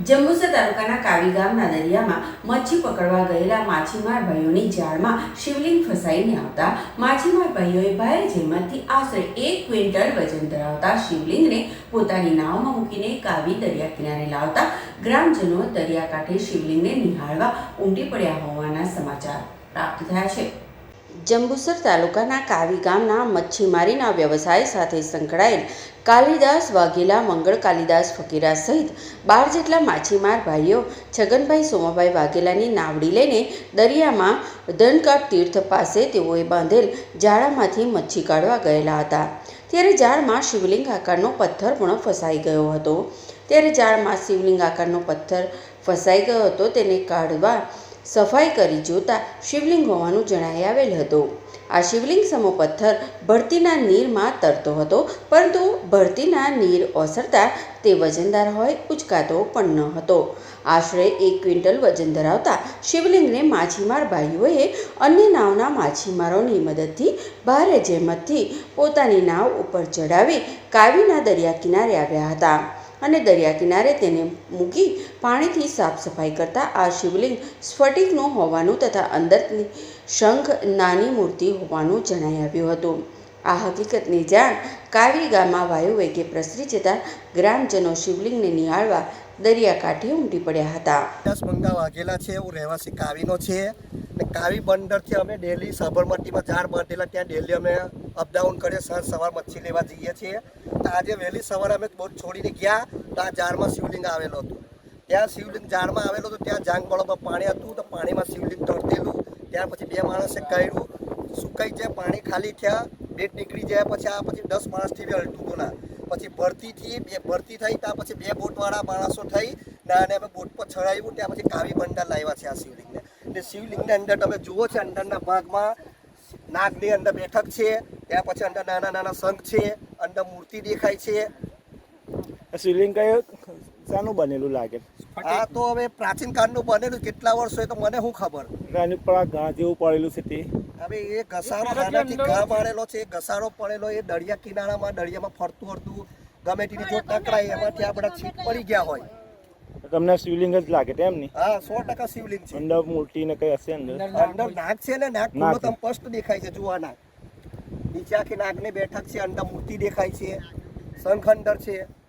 જંબુસર તાલુકાના કાવી ગામના દરિયામાં મચ્છી પકડવા ગયેલા માછીમાર ભાઈઓની જાળમાં શિવલિંગ ફસાઈને આવતા માછીમાર ભાઈઓએ ભારે જેમાંથી આશરે એક ક્વિન્ટલ વજન ધરાવતા શિવલિંગને પોતાની નાવમાં મૂકીને કાવી દરિયા કિનારે લાવતા ગ્રામજનો દરિયાકાંઠે શિવલિંગને નિહાળવા ઉમટી પડ્યા હોવાના સમાચાર પ્રાપ્ત થયા છે. જંબુસર તાલુકાના કાવી ગામના મચ્છીમારીના વ્યવસાય સાથે સંકળાયેલ કાલિદાસ વાઘેલા મંગળ કાલિદાસ ફકીરા સહિત બાર જેટલા માછીમાર ભાઈઓ છગનભાઈ સોમાભાઈ વાઘેલાની નાવડી લઈને દરિયામાં ધનકાટ તીર્થ પાસે તેઓએ બાંધેલ જાળામાંથી મચ્છી કાઢવા ગયેલા હતા. ત્યારે જાળમાં શિવલિંગ આકારનો પથ્થર પણ ફસાઈ ગયો હતો. ત્યારે જાળમાં શિવલિંગ આકારનો પથ્થર ફસાઈ ગયો હતો તેને કાઢવા સફાઈ કરી જોતા શિવલિંગ હોવાનું જણાઈ આવેલ હતું. આ શિવલિંગ સમો પથ્થર ભરતીના નીરમાં તરતો હતો, પરંતુ ભરતીના નીર ઓસરતા તે વજનદાર હોય ઉચકાતો પણ ન હતો. આશરે એક ક્વિન્ટલ વજન ધરાવતા શિવલિંગને માછીમાર ભાઈઓએ અન્ય નાવના માછીમારોની મદદથી ભારે જહેમતથી પોતાની નાવ ઉપર ચડાવી કાવીના દરિયા કિનારે આવ્યા હતા. અને દરિયા કિનારે તેને મૂકી પાણીથી સાફ સફાઈ કરતા આ શિવલિંગ સ્ફટિકનું હોવાનું તથા અંદરની શંખ નાની મૂર્તિ હોવાનું જણાઈ આવ્યું હતું. આ હકીકતની જાણ કાવી ગામમાં વાયુવેગે પ્રસરી જતા ગ્રામજનો શિવલિંગને નિહાળવા દરિયાકાંઠે ઉમટી પડ્યા હતા. દસ મંગા વાઘેલા છે હું રહેવાસી કાવીનો છે. ને કાવી બંદરથી અમે ડેલી સાબરમતીમાં ઝાડ બાંધેલા, ત્યાં ડેલી અમે અપડાઉન કરીએ સાંજ સવાર મચ્છી લેવા જઈએ છીએ. તો આજે વહેલી સવારે અમે બોટ છોડીને ગયા, તો આ ઝાડમાં શિવલિંગ આવેલો હતું. ત્યાં શિવલિંગ ઝાડમાં આવેલો હતું, ત્યાં જાંગ બળોમાં પાણી હતું, તો પાણીમાં શિવલિંગ તરતેલું. ત્યાર પછી બે માણસે કર્યું. સુકાઈ જાય પાણી ખાલી થયા ડેટ નીકળી જાય પછી આ પછી દસ માણસથી બી હતું પછી ભરતીથી બે, ભરતી થઈ ત્યાં પછી બે બોટવાળા માણસો થઈ ને અને અમે બોટ પર ચડાવ્યું, ત્યાં પછી કાવી બંદર લાવ્યા છે આ શિવલિંગને. એટલે શિવલિંગની અંદર તમે જુઓ છો, અંદરના ભાગમાં નાગની અંદર બેઠક છે, ત્યાં પછી અંદર નાના નાના શંખ છે, અંદર મૂર્તિ દેખાય છે. શિવલિંગ કયું શાનું બનેલું લાગે? આ તો હવે પ્રાચીન કાળનું બનેલું કેટલા વર્ષ હોય તો મને શું ખબર? આની પર આ ઘા જેવું પડેલું છે તે. હવે એ ઘસારો આનાથી ઘા મારેલો છે. એ ઘસારો પડેલો એ દરિયા કિનારામાં દરિયામાં ફરતું ફરતું ગમે તેની જો ટકરાય એમાંથી આપણા છીટ પડી ગયા હોય. તમને શિવલિંગ જ લાગે તેમ નહીં હા સો ટકા શિવલિંગ છે. અંદર મૂર્તિ ને કઈ હશે અંદર? અંદર નાક છે ને નાગ પૂરો તમ સ્પષ્ટ દેખાય છે જુઓ નાક. નીચે આખી નાગની બેઠક છે અંદર મૂર્તિ દેખાય છે શંખ અંદર છે.